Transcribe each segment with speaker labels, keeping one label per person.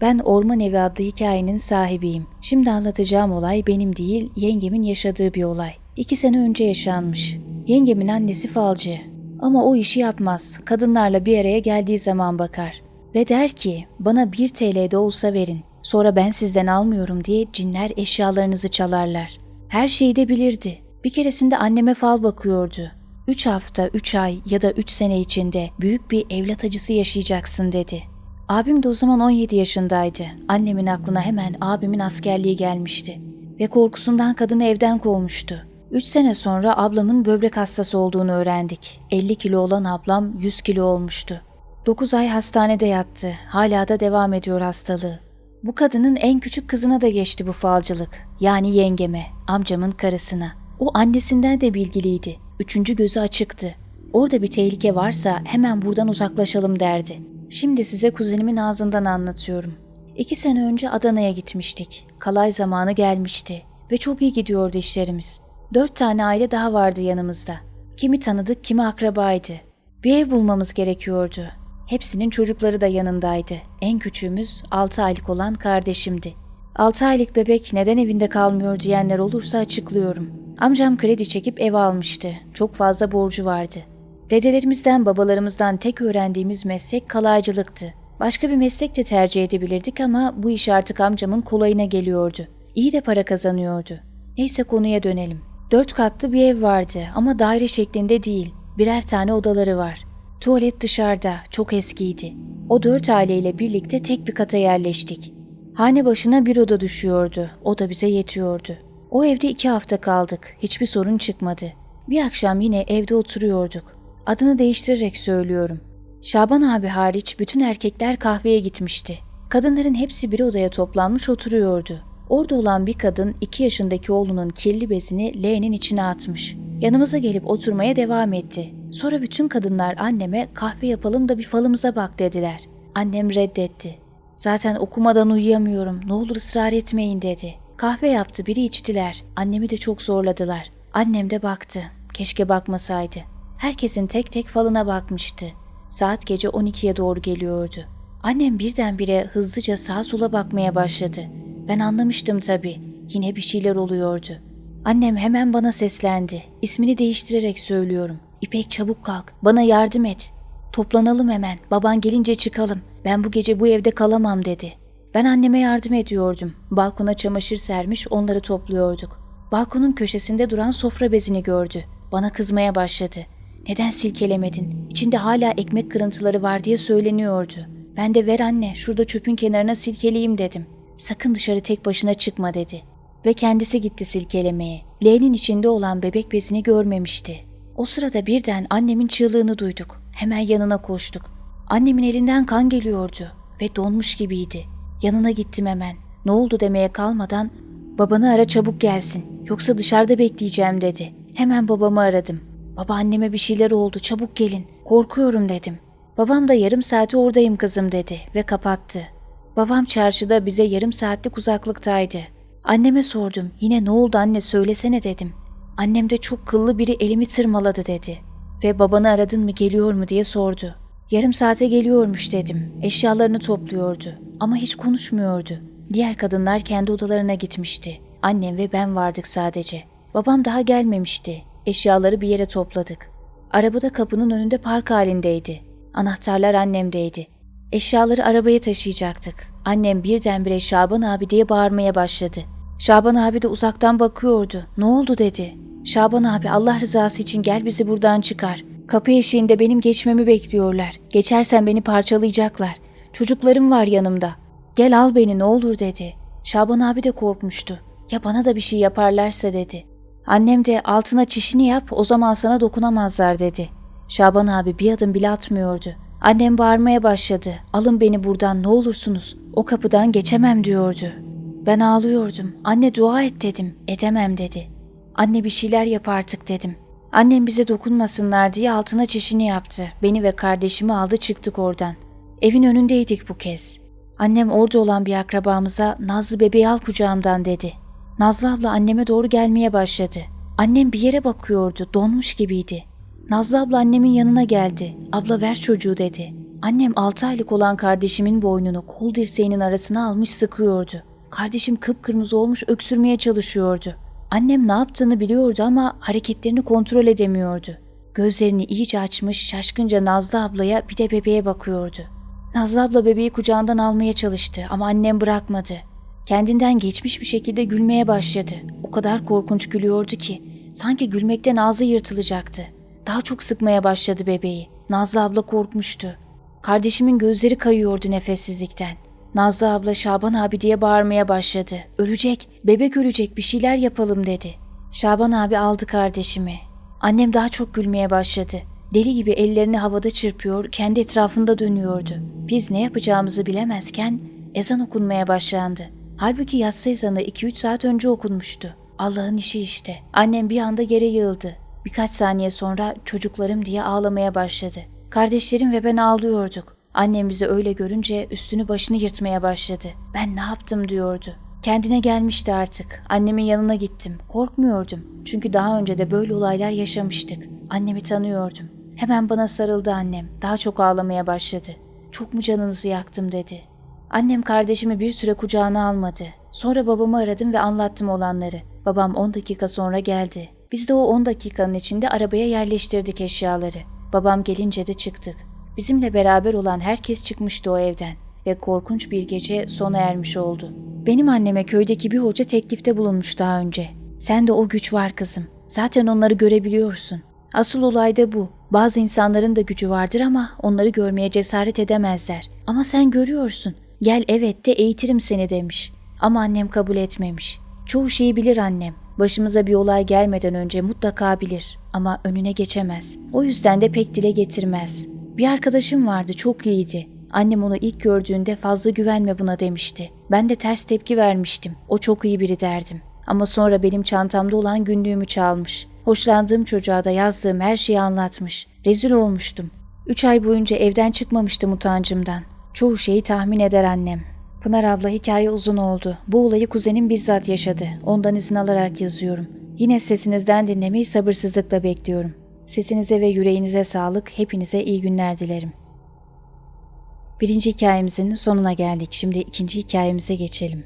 Speaker 1: Ben Orman Evi adlı hikayenin sahibiyim. Şimdi anlatacağım olay benim değil, yengemin yaşadığı bir olay. İki sene önce yaşanmış. Yengemin annesi falcı. Ama o işi yapmaz. Kadınlarla bir araya geldiği zaman bakar. Ve der ki, bana 1 TL de olsa verin. Sonra ben sizden almıyorum diye cinler eşyalarınızı çalarlar. Her şeyi de bilirdi. Bir keresinde anneme fal bakıyordu. 3 hafta, 3 ay ya da 3 sene içinde büyük bir evlat acısı yaşayacaksın dedi. Abim de o zaman 17 yaşındaydı. Annemin aklına hemen abimin askerliği gelmişti. Ve korkusundan kadını evden kovmuştu. 3 sene sonra ablamın böbrek hastası olduğunu öğrendik. 50 kilo olan ablam 100 kilo olmuştu. 9 ay hastanede yattı. Hala da devam ediyor hastalığı. Bu kadının en küçük kızına da geçti bu falcılık. Yani yengeme, amcamın karısına. O annesinden de bilgiliydi. Üçüncü gözü açıktı. Orada bir tehlike varsa hemen buradan uzaklaşalım derdi. Şimdi size kuzenimin ağzından anlatıyorum. İki sene önce Adana'ya gitmiştik. Kalay zamanı gelmişti ve çok iyi gidiyordu işlerimiz. Dört tane aile daha vardı yanımızda. Kimi tanıdık, kimi akrabaydı. Bir ev bulmamız gerekiyordu. Hepsinin çocukları da yanındaydı. En küçüğümüz 6 aylık olan kardeşimdi. 6 aylık bebek neden evinde kalmıyor diyenler olursa açıklıyorum. Amcam kredi çekip ev almıştı. Çok fazla borcu vardı. Dedelerimizden, babalarımızdan tek öğrendiğimiz meslek kalaycılıktı. Başka bir meslek de tercih edebilirdik ama bu iş artık amcamın kolayına geliyordu. İyi de para kazanıyordu. Neyse konuya dönelim. Dört katlı bir ev vardı ama daire şeklinde değil. Birer tane odaları var. Tuvalet dışarıda, çok eskiydi. O dört aileyle birlikte tek bir kata yerleştik. Hane başına bir oda düşüyordu. O da bize yetiyordu. O evde iki hafta kaldık. Hiçbir sorun çıkmadı. Bir akşam yine evde oturuyorduk. Adını değiştirerek söylüyorum. Şaban abi hariç bütün erkekler kahveye gitmişti. Kadınların hepsi bir odaya toplanmış oturuyordu. Orada olan bir kadın iki yaşındaki oğlunun kirli bezini leğenin içine atmış. Yanımıza gelip oturmaya devam etti. Sonra bütün kadınlar anneme kahve yapalım da bir falımıza bak dediler. Annem reddetti. Zaten okumadan uyuyamıyorum ne olur ısrar etmeyin dedi. Kahve yaptı biri içtiler. Annemi de çok zorladılar. Annem de baktı. Keşke bakmasaydı. Herkesin tek tek falına bakmıştı. Saat gece 12'ye doğru geliyordu. Annem birdenbire hızlıca sağa sola bakmaya başladı. Ben anlamıştım tabii. Yine bir şeyler oluyordu. Annem hemen bana seslendi. İsmini değiştirerek söylüyorum. İpek çabuk kalk. Bana yardım et. Toplanalım hemen. Baban gelince çıkalım. Ben bu gece bu evde kalamam dedi. Ben anneme yardım ediyordum. Balkona çamaşır sermiş onları topluyorduk. Balkonun köşesinde duran sofra bezini gördü. Bana kızmaya başladı. Neden silkelemedin? İçinde hala ekmek kırıntıları var diye söyleniyordu. Ben de ver anne şurada çöpün kenarına silkeleyeyim dedim. Sakın dışarı tek başına çıkma dedi. Ve kendisi gitti silkelemeye. Leğenin içinde olan bebek bezini görmemişti. O sırada birden annemin çığlığını duyduk. Hemen yanına koştuk. Annemin elinden kan geliyordu ve donmuş gibiydi. Yanına gittim hemen. Ne oldu demeye kalmadan babanı ara çabuk gelsin yoksa dışarıda bekleyeceğim dedi. Hemen babamı aradım. Baba anneme bir şeyler oldu çabuk gelin. Korkuyorum dedim. Babam da yarım saati oradayım kızım dedi ve kapattı. Babam çarşıda bize yarım saatlik uzaklıktaydı. Anneme sordum. Yine ne oldu anne söylesene dedim. Annem de çok kıllı biri elimi tırmaladı dedi. Ve babanı aradın mı geliyor mu diye sordu. Yarım saate geliyormuş dedim. Eşyalarını topluyordu ama hiç konuşmuyordu. Diğer kadınlar kendi odalarına gitmişti. Annem ve ben vardık sadece. Babam daha gelmemişti. Eşyaları bir yere topladık. Arabada kapının önünde park halindeydi. Anahtarlar annemdeydi. Eşyaları arabaya taşıyacaktık. Annem birdenbire Şaban abi diye bağırmaya başladı. Şaban abi de uzaktan bakıyordu. Ne oldu dedi. Şaban abi Allah rızası için gel bizi buradan çıkar. Kapı eşiğinde benim geçmemi bekliyorlar. Geçersen beni parçalayacaklar. Çocuklarım var yanımda. Gel al beni ne olur dedi. Şaban abi de korkmuştu. Ya bana da bir şey yaparlarsa dedi. Annem de altına çişini yap o zaman sana dokunamazlar dedi. Şaban abi bir adım bile atmıyordu. Annem bağırmaya başladı. Alın beni buradan ne olursunuz. O kapıdan geçemem diyordu. Ben ağlıyordum. Anne dua et dedim. Edemem dedi. Anne bir şeyler yap artık dedim. Annem bize dokunmasınlar diye altına çişini yaptı. Beni ve kardeşimi aldı çıktık oradan. Evin önündeydik bu kez. Annem orada olan bir akrabamıza Nazlı bebeği al kucağımdan dedi. Nazlı abla anneme doğru gelmeye başladı. Annem bir yere bakıyordu, donmuş gibiydi. Nazlı abla annemin yanına geldi. Abla ver çocuğu dedi. Annem 6 aylık olan kardeşimin boynunu kol dirseğinin arasına almış sıkıyordu. Kardeşim kıpkırmızı olmuş öksürmeye çalışıyordu. Annem ne yaptığını biliyordu ama hareketlerini kontrol edemiyordu. Gözlerini iyice açmış şaşkınca Nazlı ablaya bir de bebeğe bakıyordu. Nazlı abla bebeği kucağından almaya çalıştı ama annem bırakmadı. Kendinden geçmiş bir şekilde gülmeye başladı. O kadar korkunç gülüyordu ki sanki gülmekten ağzı yırtılacaktı. Daha çok sıkmaya başladı bebeği. Nazlı abla korkmuştu. Kardeşimin gözleri kayıyordu nefessizlikten. Nazlı abla Şaban abi diye bağırmaya başladı. Ölecek, bebek ölecek bir şeyler yapalım dedi. Şaban abi aldı kardeşimi. Annem daha çok gülmeye başladı. Deli gibi ellerini havada çırpıyor, kendi etrafında dönüyordu. Biz ne yapacağımızı bilemezken ezan okunmaya başlandı. Halbuki yatsı ezanı 2-3 saat önce okunmuştu. Allah'ın işi işte. Annem bir anda yere yığıldı. Birkaç saniye sonra çocuklarım diye ağlamaya başladı. Kardeşlerim ve ben ağlıyorduk. Annem bizi öyle görünce üstünü başını yırtmaya başladı. Ben ne yaptım diyordu. Kendine gelmişti artık. Annemin yanına gittim. Korkmuyordum. Çünkü daha önce de böyle olaylar yaşamıştık. Annemi tanıyordum. Hemen bana sarıldı annem. Daha çok ağlamaya başladı. Çok mu canınızı yaktım dedi. Annem kardeşimi bir süre kucağına almadı. Sonra babamı aradım ve anlattım olanları. Babam 10 dakika sonra geldi. Biz de o 10 dakikanın içinde arabaya yerleştirdik eşyaları. Babam gelince de çıktık. Bizimle beraber olan herkes çıkmıştı o evden ve korkunç bir gece sona ermiş oldu. Benim anneme köydeki bir hoca teklifte bulunmuş daha önce. Sen de o güç var kızım. Zaten onları görebiliyorsun. Asıl olay da bu. Bazı insanların da gücü vardır ama onları görmeye cesaret edemezler. Ama sen görüyorsun. Gel evet de eğitirim seni demiş. Ama annem kabul etmemiş. Çoğu şeyi bilir annem. Başımıza bir olay gelmeden önce mutlaka bilir ama önüne geçemez. O yüzden de pek dile getirmez. Bir arkadaşım vardı çok iyiydi. Annem onu ilk gördüğünde fazla güvenme buna demişti. Ben de ters tepki vermiştim. O çok iyi biri derdim. Ama sonra benim çantamda olan günlüğümü çalmış. Hoşlandığım çocuğa da yazdığım her şeyi anlatmış. Rezil olmuştum. Üç ay boyunca evden çıkmamıştım utancımdan. Çoğu şeyi tahmin eder annem. Pınar abla hikaye uzun oldu. Bu olayı kuzenim bizzat yaşadı. Ondan izin alarak yazıyorum. Yine sesinizden dinlemeyi sabırsızlıkla bekliyorum. Sesinize ve yüreğinize sağlık. Hepinize iyi günler dilerim. Birinci hikayemizin sonuna geldik. Şimdi ikinci hikayemize geçelim.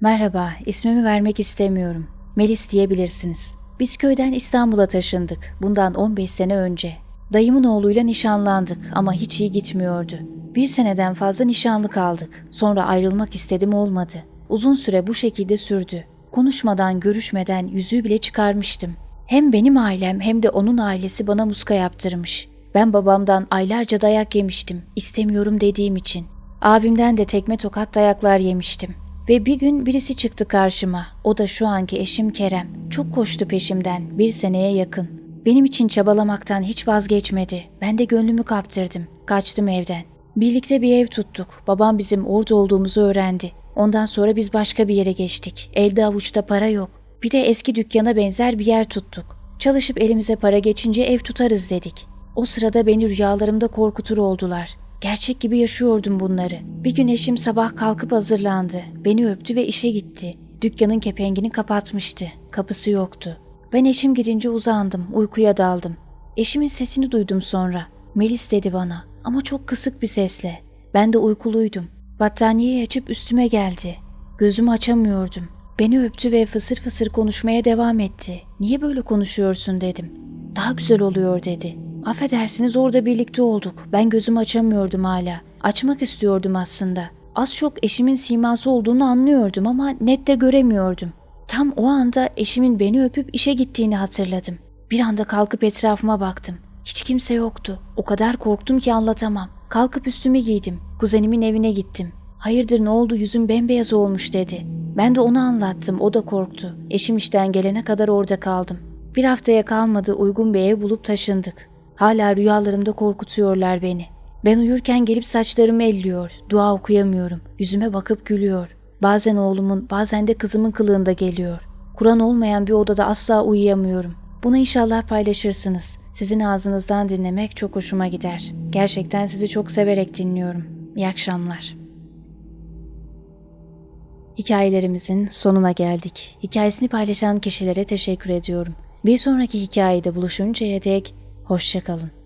Speaker 1: Merhaba, ismimi vermek istemiyorum. Melis diyebilirsiniz. Biz köyden İstanbul'a taşındık. Bundan 15 sene önce. Dayımın oğluyla nişanlandık ama hiç iyi gitmiyordu. Bir seneden fazla nişanlı kaldık. Sonra ayrılmak istedim olmadı. Uzun süre bu şekilde sürdü. Konuşmadan, görüşmeden yüzüğü bile çıkarmıştım. Hem benim ailem hem de onun ailesi bana muska yaptırmış. Ben babamdan aylarca dayak yemiştim, istemiyorum dediğim için. Abimden de tekme tokat dayaklar yemiştim. Ve bir gün birisi çıktı karşıma. O da şu anki eşim Kerem. Çok koştu peşimden, bir seneye yakın. Benim için çabalamaktan hiç vazgeçmedi. Ben de gönlümü kaptırdım. Kaçtım evden. Birlikte bir ev tuttuk. Babam bizim orada olduğumuzu öğrendi. Ondan sonra biz başka bir yere geçtik. Elde avuçta para yok. Bir de eski dükkana benzer bir yer tuttuk. Çalışıp elimize para geçince ev tutarız dedik. O sırada beni rüyalarımda korkutur oldular. Gerçek gibi yaşıyordum bunları. Bir gün eşim sabah kalkıp hazırlandı. Beni öptü ve işe gitti. Dükkanın kepengini kapatmıştı. Kapısı yoktu. Ben eşim gidince uzandım, uykuya daldım. Eşimin sesini duydum sonra. Melis dedi bana ama çok kısık bir sesle. Ben de uykuluydum. Battaniyeyi açıp üstüme geldi. Gözümü açamıyordum. Beni öptü ve fısır fısır konuşmaya devam etti. Niye böyle konuşuyorsun dedim. Daha güzel oluyor dedi. Affedersiniz orada birlikte olduk. Ben gözümü açamıyordum hala. Açmak istiyordum aslında. Az çok eşimin siması olduğunu anlıyordum ama net de göremiyordum. Tam o anda eşimin beni öpüp işe gittiğini hatırladım. Bir anda kalkıp etrafıma baktım. Hiç kimse yoktu. O kadar korktum ki anlatamam. Kalkıp üstümü giydim. Kuzenimin evine gittim. Hayırdır ne oldu yüzüm bembeyaz olmuş dedi. Ben de onu anlattım. O da korktu. Eşim işten gelene kadar orada kaldım. Bir haftaya kalmadı uygun bir ev bulup taşındık. Hala rüyalarımda korkutuyorlar beni. Ben uyurken gelip saçlarımı elliyor. Dua okuyamıyorum. Yüzüme bakıp gülüyor. Bazen oğlumun, bazen de kızımın kılığında geliyor. Kur'an olmayan bir odada asla uyuyamıyorum. Bunu inşallah paylaşırsınız. Sizin ağzınızdan dinlemek çok hoşuma gider. Gerçekten sizi çok severek dinliyorum. İyi akşamlar. Hikayelerimizin sonuna geldik. Hikayesini paylaşan kişilere teşekkür ediyorum. Bir sonraki hikayede buluşuncaya dek hoşçakalın.